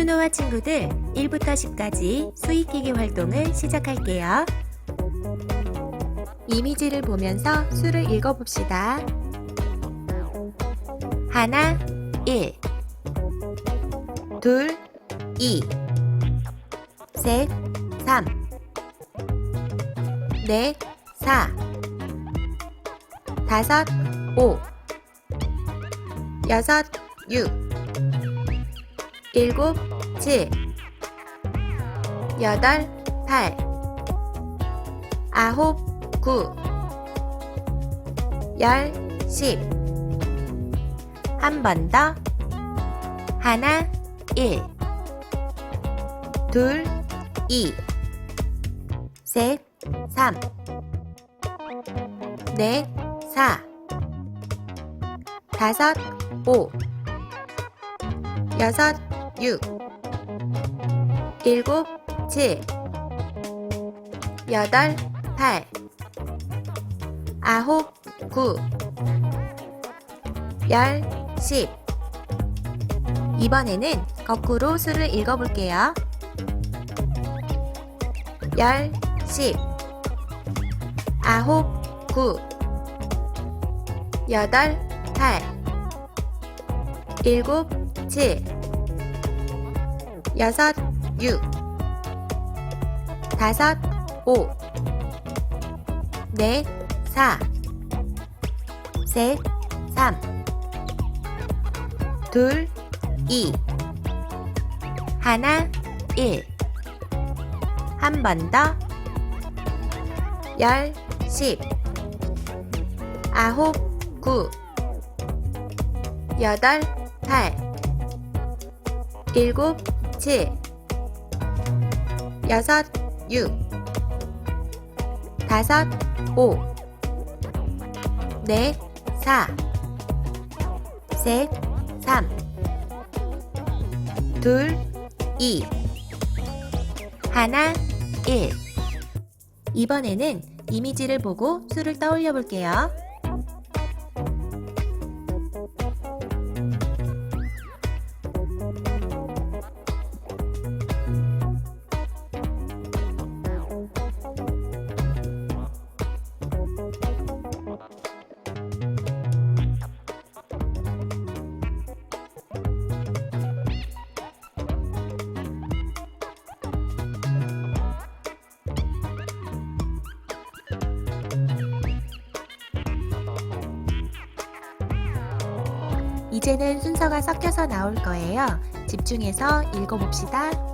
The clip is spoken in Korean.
준호와 친구들 1부터 10까지 수익기기 활동을 시작할게요. 이미지를 보면서 수를 읽어봅시다. 하나, 1 둘, 2 셋, 3 넷, 4 다섯, 5 여섯, 6 일곱, 칠, 여덟, 팔, 아홉, 구, 열, 십. 한 번 더. 하나, 일, 둘, 이, 셋, 삼, 넷, 사, 다섯, 오, 여섯, 6 일곱, 칠, 여덟, 팔, 아홉, 구, 열, 십. 이번에는 거꾸로 수를 읽어볼게요. 열, 십, 아홉, 구, 여덟, 팔, 일곱, 칠, 여섯, 육, 다섯, 오, 넷, 사, 셋, 삼, 둘, 이, 하나, 일. 한 번 더. 열, 십, 아홉, 구, 여덟, 팔, 일곱, 칠, 여섯, 육, 다섯, 오, 넷, 사, 셋, 삼, 둘, 이, 하나, 일. 이번에는 이미지를 보고 수를 떠올려 볼게요. 이제는 순서가 섞여서 나올 거예요. 집중해서 읽어봅시다.